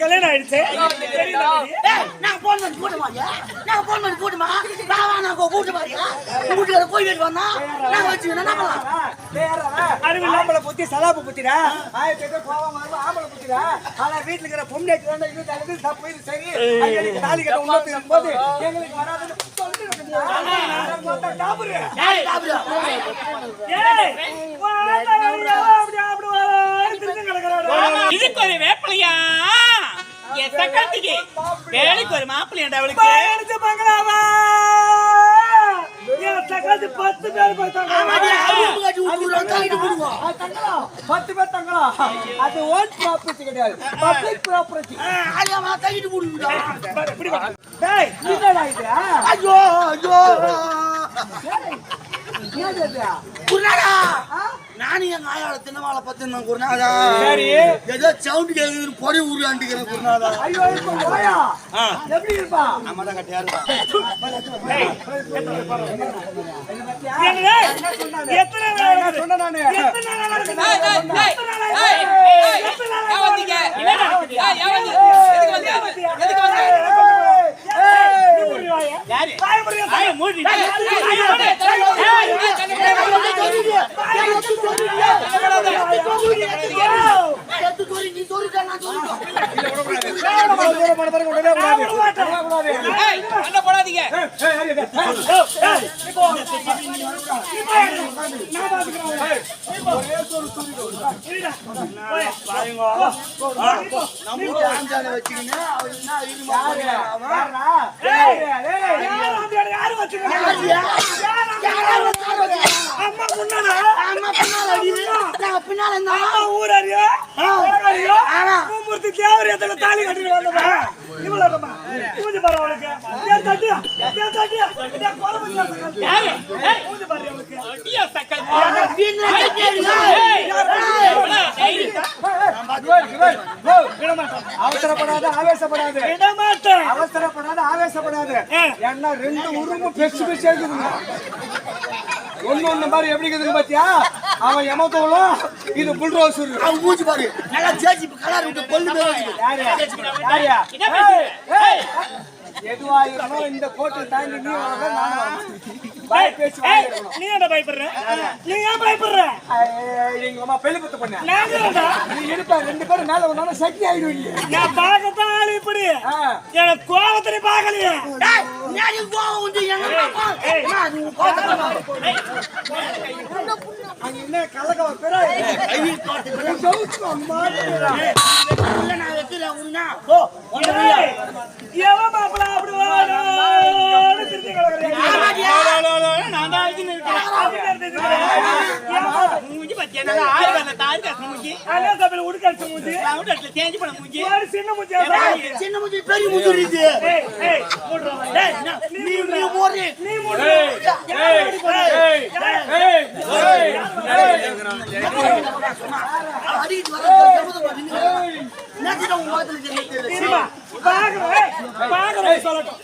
கல்யாணம் ஆயிடுச்சு. நான் போன் பண்ணி கூட்டு மாட்டியா நான் போன் பண்ணி கூட்டுமா வா வா நான் கூட்டு போய் வீட்டு வந்தா நான் வச்சுக்கணும் புத்தி சலாப்பு புத்திடா? ஆயிரத்தி எட்டு கோவம் ஆம்பளை புத்திடா? ஆனா வீட்டுல இருக்கிற பொம்மைக்கு வேண்டாம் இது தகுதி தப்பு இது சரி. தாலி கட்ட இருக்கும்போது எங்களுக்கு வராதுன்னு. இதுக்கு ஒரு வேப்பிலையா? சக்கரத்துக்கு. வேலைக்கு ஒரு மாப்பிள்ளையாண்டா அவளுக்கு? என் சகாத்து பத்து பேர். பத்து பேர் தங்கலாம். அது ஓன் ப்ராப்பர்ட்டி கிடையாது. பப்ளிக் என்னடா ஐயோ ஐயோ. நானும் எங்க ஆயாவோட தின்னவாளை பத்திருந்தேன் குருநாதா சரி. ஏதோ சவுண்ட் கேக்குதுன்னு பொறி உருவாண்டிக்கிறேன் குருநாதா ஐயோ இப்ப போயா எப்படி இருப்பா நம்மதான் கட்டியா இருப்பா எத்தனை வச்சுக்கின்னு அவர் என்ன அறிவுமா அவன் அம்மா முன்னாடி. அம்மா பின்னால அடி நாங்க பின்னால இருந்தா. ஊர் அறியோ? அறியோ? மூர்த்தி தேவர் எத்தனை தாலி கட்டிட்டு வந்தமா இவ்வளவுமா மூஞ்சி பாரு அவளுக்கு ஏன் ஏன் ஏன் கொலை பண்ணி மூஞ்சி பாரு இவ்வளவு. அவசரப்படாத ஆவேசப்படாது. அவசரப்படாத ஆவேசப்படாது. ஏன்னா ரெண்டு உருவமும் பெருசு பெருசா ஒண்ணு ஒண்ணு மாதிரி எப்படி இருக்குதுங்க பாத்தியா? அவன் எமத்தோளும் இது புல்ரோஸ் அவன் மூஞ்சி பாரு. நல்லா ஜேஜி கலர் விட்டு கொல்லு மேல என்ன பேசுற? எதுவா இருந்தாலும் இந்த கோட்டை தாண்டி நீ வாங்க நான். நீ என்ன பயப்படுற? நீ ஏன் பயப்படுற? எங்க அம்மா பண்ண. நீ ரெண்டு பேரும் மேல வந்தாலும் சக்தி ஆயிடுவீங்க. நான் பார்க்கத்தான் ஆளு இப்படி. எனக்கு கோபத்திலே கோவம் வந்து எங்க என்ன நீ கோவத்தை அங்க என்ன கலக்க பெரிய இல்ல நான் அப்படி நான் தான் அப்படி மூஞ்சி ஆறு மூஞ்சி. அண்ணா உடுக்கடிச்ச மூஞ்சி. மூஞ்சி. ஒரு சின்ன சின்ன முஞ்சி பெரிய முஞ்சி இருக்கு ஏய், ஏய், டேய் நீ நீ நீ யார் அடி போறா? யார்? அடிக்கு வர சம்மதம் பண்ணி நேத்து உன் வாதத்துல தெரியல இருமா. பார்க்கறேன், ஏய், பார்க்கறவங்க சொல்லட்டும்.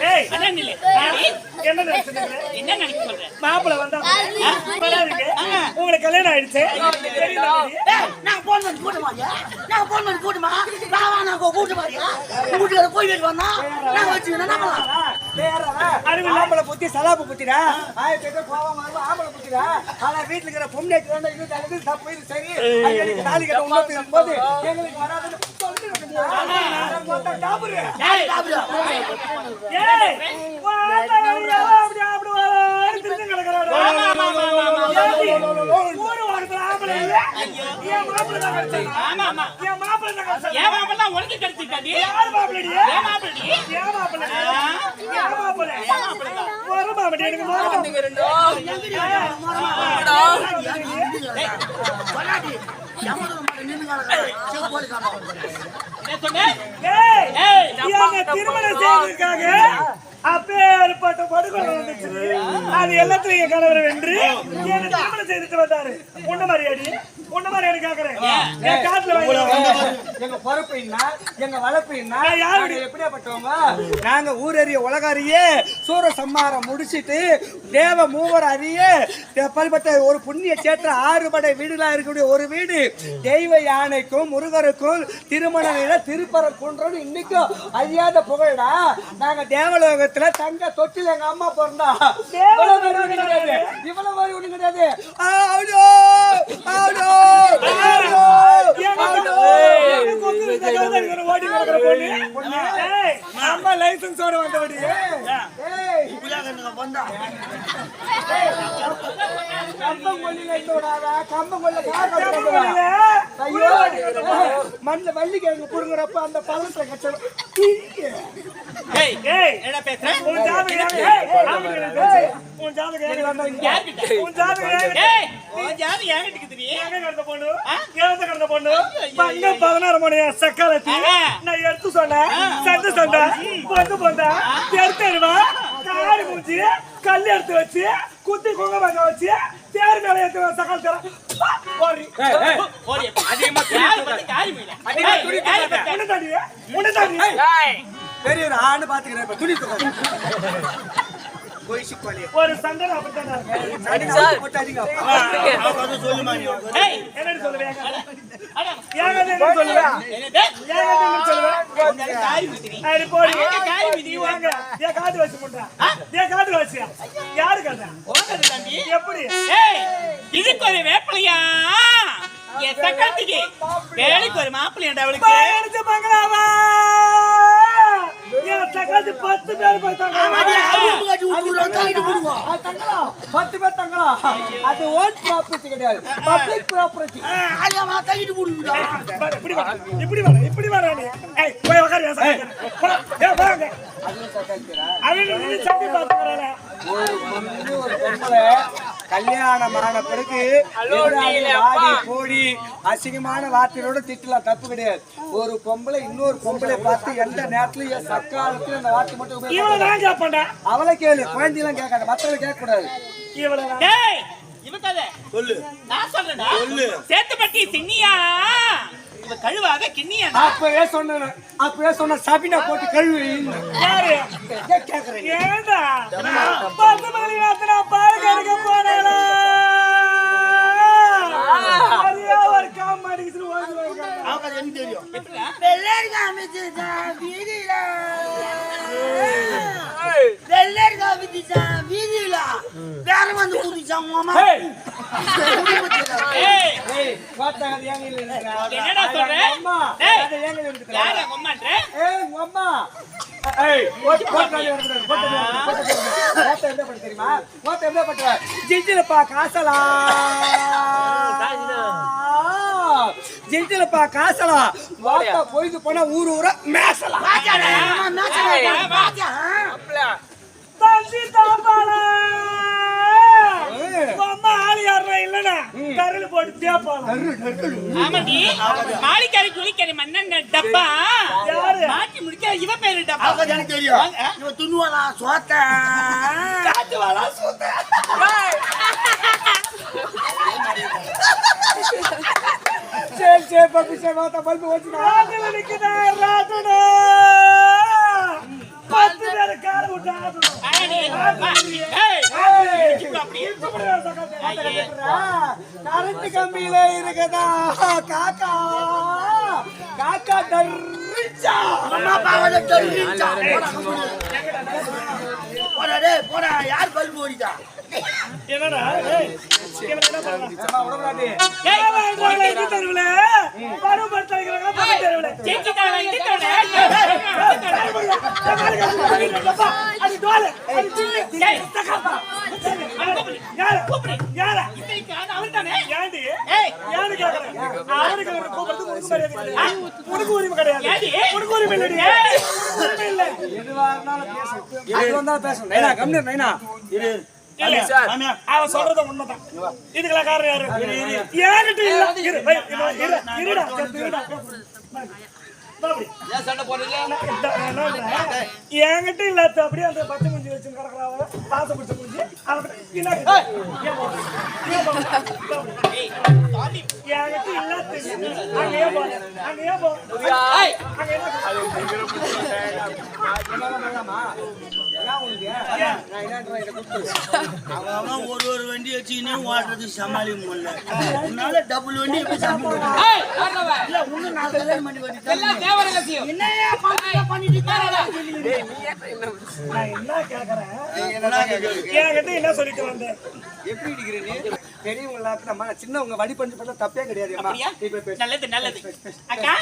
ஏய், என்ன. என்ன நினைக்க சொல்ற? மாப்பிள வந்தா வராதுங்க. உங்களுக்கு கல்யாணம் ஆயிடுச்சு. நான் போன் பண்ணி நான் போன் பண்ணி கூட்டுமா? வா வா நான் கூட்டு மாட்டியா வீட்டுல போய் வீட்டு வந்தா நான் வச்சுக்கணும் என்ன பண்ணலாம்? அறிவு இல்லாமல புத்தி சலாப்பு புத்திடா? ஆயிரத்தி எட்டு கோவம் ஆம்பளை புத்திடா? ஆனா வீட்டுல இருக்கிற பொம்மைக்கு வேண்டாம் இது தகுதி தப்பு இது சரி. தாலி கட்ட எங்களுக்கு வராதுன்னு டாபரு. யாரு? சாப்பிடுறா ஏய், வாடா, திருமணம் செய்வதற்காக அப்பேற்பட்ட படுகொலை வந்துச்சு. அது எல்லாத்தையும் என் கணவர் வென்று என்ன திருமணம் செய்துட்டு வந்தாரு? மாதிரி அடி உன்ன மாதிரி அடி கேக்குறேன்? என் காட்டுல எங்க பொறுப்பு என்ன எங்க வளர்ப்பு என்ன யாரு? எப்படியாப்பட்டவங்க? நாங்க ஊரறிய உலக அறிய சூர சம்மாரம் முடிச்சிட்டு தேவ மூவர் அறிய பல்பட்ட ஒரு புண்ணிய சேற்ற ஆறு படை வீடுகளா இருக்கக்கூடிய ஒரு வீடு. தெய்வ யானைக்கும் முருகருக்கும் திருமணம் திருப்பரங்குன்றம் இன்னைக்கும் அழியாத புகழடா. நாங்க தேவலோகத்துல தங்க தொட்டில் எங்க அம்மா பிறந்தா. இவ்வளவு மாதிரி ஒண்ணு கிடையாது. இவ்வளவு மாதிரி ஒண்ணு கிடையாது. ஆடோ ஓடி லைசன்ஸோட வந்தபடி மண்ணில் வள்ளி கிழங்கு புடுங்குறப்ப அந்த பழத்தை கட்ட ஏய் ஏய், என்ன பேசுறேன் உன் ஜாதகம் உன் ஜாதகம் உன் ஜாதகம் உன் கிடந்த கிடந்த பதினாறு மணி சக்காலத்தி. நான் எடுத்து சொன்னேன். சண்டை சண்டை. பொந்து பொந்தா. எடுத்து காரி மூஞ்சி. கல் எடுத்து வச்சு குத்தி குங்குமங்க வச்சு தேர் மேல எடுத்து வச்சு சக்கால் தர. ஓடி. ஓடி அதிகமா யார் பத்தி காரி மீல? அதிகமா துணி யார் தூக்காத. பத்தி உன்னை தாண்டி உன்னை தாண்டி. பெரிய ஒரு ஆணு பாத்துக்கிறேன் இப்ப துணி ஒரு சண்டை அப்படித்தான் இருக்கு. சரி சார் போட்டு அடிங்க ஏய் என்னன்னு சொல்லுவேன் அட ஏங்க என்ன சொல்லுவேன் என்னது ஏங்க என்ன சொல்லுவேன் உங்க காரி மீதி அடி போடி எங்க காரி மீதி வாங்க ஏன் காட்டு வச்சு காட்டு வச்சு யாரு கதை எப்படி இதுக்கு ஒரு வேப்பிலையா என் சக்கரத்துக்கு வேலைக்கு ஒரு மாப்பிள்ளையாண்டா அவளுக்கு தக்காளி பத்து பேர் அது தங்கலாம். பத்து பேர் தங்கலாம். அது ஓன் ப்ராப்பர்ட்டி கிடையாது. பப்ளிக் ப்ராப்பர்ட்டி தாக்கிட்டு போடுவோம் இப்படி வா. இப்படி வா. இப்படி வா நீ ஏய் போய் உட்காரு நீ சட்டி பொண்ணு ஒரு பொம்பளை கல்யாணம் ஆன பிறகு வாடி போடி அசிங்கமான வார்த்தையோட திட்டலாம் தப்பு கிடையாது. ஒரு பொம்பளை இன்னொரு பொம்பளை பார்த்து எந்த நேரத்துலயும் என் சக்காலத்துல அந்த வார்த்தை மட்டும் அவளை கேளு குழந்தைலாம் கேட்காத மத்தவங்களை கேட்க கூடாது சொல்லு. நான் சொல்றேன்டா. சொல்லு. சேத்துப்பட்டி சின்னியா. கழுவாக கிண்ணியா? அப்பவே சொன்ன அப்பவே சொன்ன சபினா போட்டு கழுவி. யாரு? கேக்குறேன். ஏண்டா? பத்து மணி நேரத்துல பால் கறக்க போனேனா வீதியில. வேற வந்து குதிச்சான் மாமா ஏய் ஏய் பார்த்தா அது ஏங்க இல்ல என்னடா சொல்ற? இருக்கு யார கொம்மான்ற ஏய் அம்மா ஏய் ஓட்டு என்ன பண்ண தெரியுமா என்ன பண்ற ஜிஞ்சிலப்பா காசலா ஜிஞ்சிலப்பா காசலா வாட்டா போயிட்டு போனா ஊர் ஊரா மேசலாம் தம்பி தாப்பாளா அம்மா ஆளு யாரா இல்லனா கரல் போட்டு தேப்பாளா ஆமாண்டி மாளிகாரி குளிக்கறி மன்னன் டப்பா. யாரு? மாட்டி முடிக்க இவ பேரு டப்பா. எனக்கு தெரியும். இவன் துண்ணுவாளா சோத்த. சரி சரி பப்பி சரி பல்பு வச்சுனா ராஜல நிக்குதா ராஜனா? பத்து பேர் கால விட்டு ஆடணும் கரண்ட் கம்பியில இருக்கதா காக்கா காக்கா டர்ரிச்சா அம்மா பாவல தெரிஞ்சா போடா யார் பல்பு ஓடிட்டா என்னடா ஏய், இவன் என்ன? அம்மா உடம்புலாட்டி ஏய், தெருவுல. அது அது ஏய், யாரு யாரா அவர்தானே? ஏண்டி ஏய், யாரு கேக்குறேன் அவருக்கு அவரை கூப்பிடுறது உனக்கு மரியாதை கிடையாது. உனக்கு உரிமை கிடையாது? உனக்கு உரிமை இல்லடி. உரிமை இல்ல. எதுவா இருந்தாலும் பேசு. எது வந்தாலும் பேசணும் நைனா கம்னு நைனா. இல்ல அவன் சொல்றது உண்மைதான். இதுக்கெல்லாம் காரணம் யாரு? ஏன்கிட்ட இல்ல? இரு இரு, இரு, இருடா இருடா? என்கிட்ட இல்லாத அப்படியே அந்த பச்சை குஞ்சு வச்சு கிடக்குறாங்க பாச பிடிச்ச குஞ்சு அவன் ஏன் பாபு? ஏன் பாபு? ஏய், பாட்டி எனக்கு இல்ல தெரியும். அங்கேயே போ. அங்கேயே போ. ஏய், அங்கேயே போ. அவன் ஒரு ஒரு வண்டி வச்சுக்கினே சமாளிக்க முடியல உன்னால டபுள் வண்டி எப்படி இன்னும் வண்டி என்ன சொல்லிட்டு வந்தேன் எப்படி இருக்கிற பெரியவங்க சின்னவங்க வழி பண்ணி பண்ண தப்பே கிடையாது நல்லது நல்லது அக்கா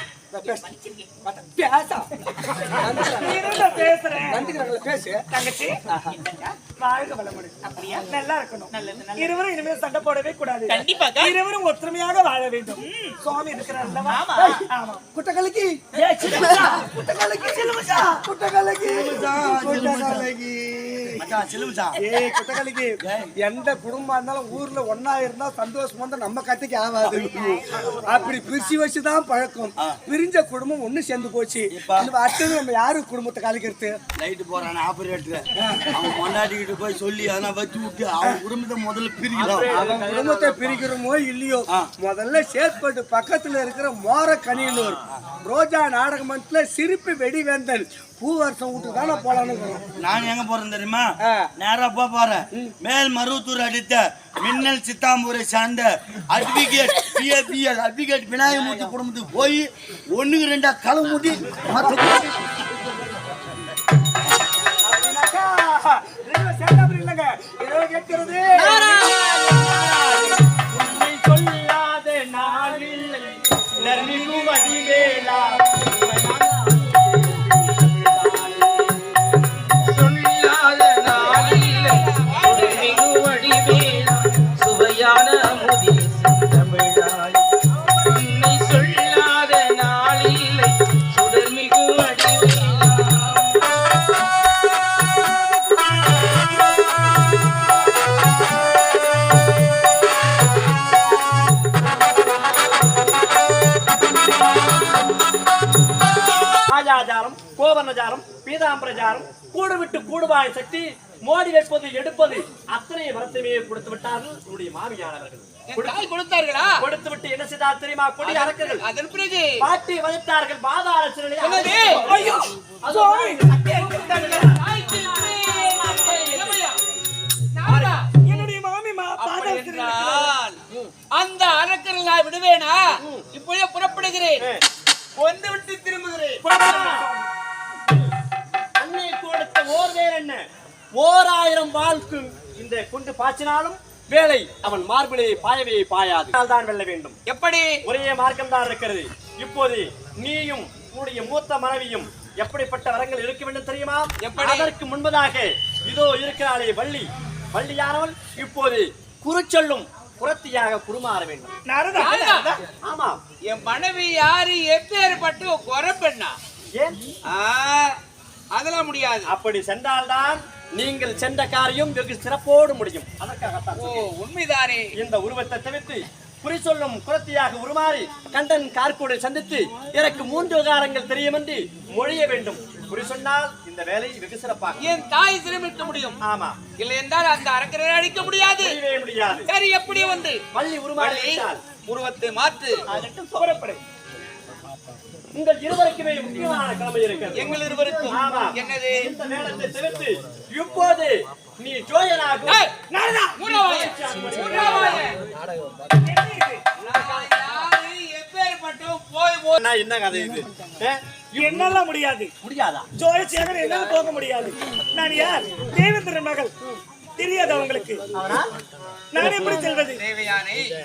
இருவரும் சண்டை போடவே கூடாது. கண்டிப்பாக்கா. இருவரும் ஒற்றுமையாக வாழ வேண்டும். சுவாமி இருக்கிறார் எந்த குடும்பம் இருந்தாலும் ஊர்ல ஒண்ணா இருந்தா சந்தோஷமா நம்ம கத்திக்கு ஆகாது அப்படி பிரிச்சு வச்சுதான் பழக்கம். பிரிஞ்ச குடும்பம் ஒண்ணு சேர்ந்து போச்சு. அடுத்தது நம்ம யாரு குடும்பத்தை கலைக்கிறது லைட் போறான் ஆபரேட்டர் அவன் கொண்டாடிக்கிட்டு போய் சொல்லி அதெல்லாம் வச்சு விட்டு அவன் குடும்பத்தை முதல்ல பிரிக்கலாம் அவன் குடும்பத்தை பிரிக்கிறோமோ இல்லையோ முதல்ல சேத்பட்டு பக்கத்துல இருக்கிற மோர கனியனூர் ரோஜா நாடக மன்றத்துல சிரிப்பு வெடிவேந்தன் பூவரசம் விட்டு தானே போலான்னு நான் எங்க போறேன் தெரியுமா. நேரா போக போறேன் மேல் மருவத்தூர் அடித்த மின்னல் சித்தாம்பூரை சார்ந்த அட்வொகேட் பிஎபிஎல் அட்வொகேட் விநாயகமூர்த்தி குடும்பத்துக்கு போய் ஒண்ணுக்கு ரெண்டா களமுடி இல்லைங்க பீதாம்பரச்சாரம் கூடு விட்டு கூடுவாய் சக்தி மோடி வைப்பது எடுப்பது அத்தனை வரத்தையுமே கொடுத்து விட்டார்கள் உன்னுடைய மாமியானவர்கள். கொடுத்தார்களா? கொடுத்து விட்டு என்ன செய்தார் தெரியுமா? கொடி அரக்கர்கள் அதன் பிறகு? பாட்டி வதைத்தார்கள் பாதாள? என்னுடைய மாமி மா அப்படி பாதத்தில் என்றால், அந்த அரக்கரை நான் விடுவேனா? இப்பொழுதே புறப்படுகிறேன். வந்து விட்டு திரும்புகிறேன். ஓர் வேர் என்ன? ஓர் ஆயிரம் வாழ்க்கு இந்த குண்டு பாய்ச்சினாலும் வேலை அவன் மார்பிலே பாயவே பாயாது. தான் வெல்ல வேண்டும். எப்படி? ஒரே மார்க்கம் தான் இருக்கிறது. இப்போது நீயும் உன்னுடைய மூத்த மனைவியும் எப்படிப்பட்ட வரங்கள் இருக்க வேண்டும் தெரியுமா? எப்படி? அதற்கு முன்பதாக இதோ இருக்கிறாளே வள்ளி. வள்ளியானவள் இப்போது குறுச்சொல்லும் புறத்தியாக குருமாற வேண்டும். ஆமா என் மனைவி யாரு? எப்பேற்பட்டு குறை பெண்ணா ஏன்? ஆ, அதெல்லாம் முடியாது. அப்படி சென்றால்தான் நீங்கள் சென்ற காரியம் வெகு சிறப்போடு முடியும். அதற்காகத்தான் ஓ உண்மைதானே? இந்த உருவத்தை தவிர்த்து குறி சொல்லும் குரத்தியாக உருமாறி கண்டன் கார்கோடை சந்தித்து எனக்கு மூன்று விகாரங்கள் தெரியும் என்று மொழிய வேண்டும். குறி சொன்னால் இந்த வேலை வெகு சிறப்பாக என் தாய் திரும்பிக்க முடியும்? ஆமா. இல்லை என்றால் அந்த அரக்கரை அடிக்க முடியாது. முடியாது. சரி எப்படி வந்து? வள்ளி உருமாறி உருவத்தை மாற்று. புறப்படு உங்கள் இருவருக்குமே முக்கியமான கடமை இருக்கிறது. எங்கள் இருவருக்கும் ஆமா. என்னது? இந்த நேரத்தை தவிர்த்து இப்போது நீ என்ன கதை இது? என்னால முடியாது. முடியாதா? என்னால போக முடியாது. நான் யார்? தேவேந்திரன் மகள். தெரியாது அவங்களுக்கு. நான் எப்படி செல்வது?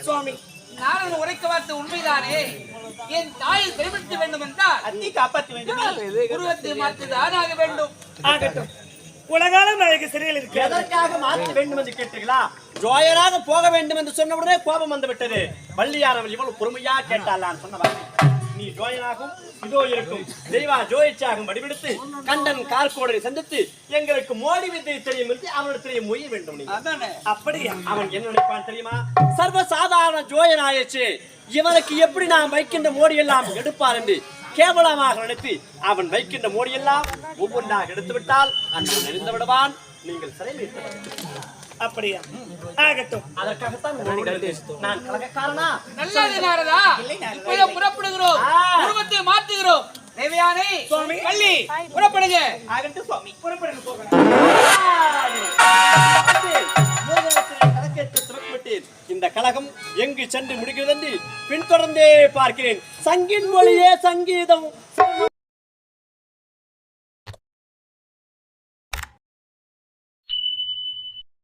சுவாமி. நான் உரைக்க வார்த்தை உண்மைதானே? என் தாயை திருமிக்க வேண்டும் என்றால் அத்தி காப்பாற்ற வேண்டும் உருவத்தை மாற்றுதான் ஆக வேண்டும். ஆகட்டும். உலகாலம் நாயக சிறையில் எதற்காக மாற்ற வேண்டும் என்று கேட்டீர்களா? ஜோயராக போக வேண்டும் என்று சொன்ன உடனே கோபம் வந்து விட்டது வள்ளியானவள் இவ்வளவு பொறுமையா கேட்டாள் நான் சொன்ன. நீ ஜோயனாகும் இதோ இருக்கும். தெய்வா ஜோயிச்சாகும் வடிவெடுத்து கண்டன் கார்கோடரை சந்தித்து எங்களுக்கு மோடி வித்தை தெரியும் என்று அவனிடத்திலே மொய்ய வேண்டும் நீ. அதானே? அப்படியா அவன் என்ன நினைப்பான் தெரியுமா? சர்வசாதாரண ஜோயனாயச்சு இவனுக்கு எப்படி நாம் வைக்கின்ற மோடி எல்லாம் எடுப்பார் என்று கேவலமாக நினைத்து அவன் வைக்கின்ற மோடி எல்லாம் ஒவ்வொன்றாக எடுத்து விட்டால் அன்று நெறிந்து விடுவான் நீங்கள் சிறையில். அப்படியா? ஆகட்டும். அதற்காகத்தான் நான் கலகக்காரனா நல்லது நாரதா. இப்போதே புறப்படுகிறோம். ஆ. குடும்பத்தை மாற்றுகிறோம். தேவையானே சுவாமி. பள்ளி புறப்படுங்க. ஆகட்டும் சுவாமி. புறப்படுங்க போகலாம். கலக்கேற்று துவக்கிவிட்டேன். இந்த கழகம் எங்கு சென்று முடிகிறது என்று பின்தொடர்ந்தே பார்க்கிறேன். சங்கின் மொழியே சங்கீதம்.